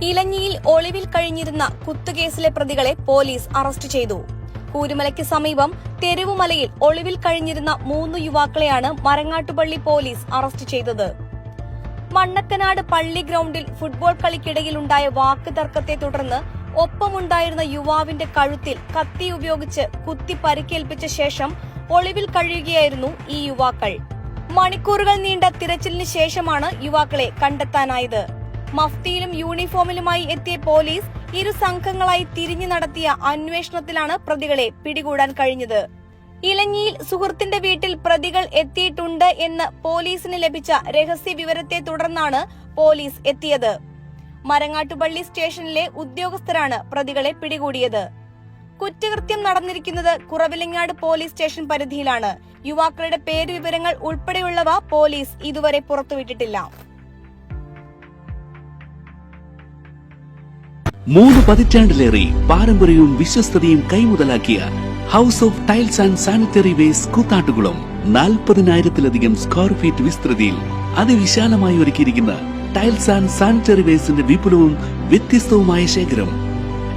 ഇലഞ്ഞിയിൽ ഒളിവിൽ കഴിഞ്ഞിരുന്ന കുത്തുകേസിലെ പ്രതികളെ പോലീസ് അറസ്റ്റ് ചെയ്തു. കൂരുമലയ്ക്ക് സമീപം തെരുവുമലയിൽ ഒളിവിൽ കഴിഞ്ഞിരുന്ന മൂന്ന് യുവാക്കളെയാണ് മരങ്ങാട്ടുപള്ളി പോലീസ് അറസ്റ്റ് ചെയ്തത്. മണ്ണക്കനാട് പള്ളി ഗ്രൌണ്ടിൽ ഫുട്ബോൾ കളിക്കിടയിലുണ്ടായ വാക്ക് തർക്കത്തെ തുടർന്ന് ഒപ്പമുണ്ടായിരുന്ന യുവാവിന്റെ കഴുത്തിൽ കത്തി ഉപയോഗിച്ച് കുത്തി പരിക്കേൽപ്പിച്ച ശേഷം ഒളിവിൽ കഴിയുകയായിരുന്നു ഈ യുവാക്കൾ. മണിക്കൂറുകൾ നീണ്ട തിരച്ചിലിന് ശേഷമാണ് യുവാക്കളെ കണ്ടെത്താനായത്. മഫ്തിയിലും യൂണിഫോമിലുമായി എത്തിയ പോലീസ് ഇരു സംഘങ്ങളായി തിരിഞ്ഞു നടത്തിയ അന്വേഷണത്തിലാണ് പ്രതികളെ പിടികൂടാൻ കഴിഞ്ഞത്. ഇലഞ്ഞിയിൽ സുഹൃത്തിന്റെ വീട്ടിൽ പ്രതികൾ എത്തിയിട്ടുണ്ട് എന്ന് പോലീസിന് ലഭിച്ച രഹസ്യ വിവരത്തെ തുടർന്നാണ് പോലീസ് എത്തിയത്. മരങ്ങാട്ടുപള്ളി സ്റ്റേഷനിലെ ഉദ്യോഗസ്ഥരാണ് പ്രതികളെ പിടികൂടിയത്. കുറ്റകൃത്യം നടന്നിരിക്കുന്നത് കുറവിലങ്ങാട് പോലീസ് സ്റ്റേഷൻ പരിധിയിലാണ്. യുവാക്കളുടെ പേരുവിവരങ്ങൾ ഉൾപ്പെടെയുള്ളവ പോലീസ് ഇതുവരെ പുറത്തുവിട്ടിട്ടില്ല. മൂന്ന് പതിറ്റാണ്ടിലേറെ പാരമ്പര്യവും വിശ്വസ്തയും കൈമുതലാക്കിയ house of tiles and sanitary waste Koothattukulam നാൽപ്പതിനായിരത്തിലധികം square feet വിസ്തൃതിയിൽ അതിവിശാലമായി ഒരുക്കിയിരിക്കുന്ന ടൈൽസ് ആൻഡ് സാനിറ്ററി വേസിന്റെ വിപുലവും വ്യത്യസ്തവുമായ ശേഖരം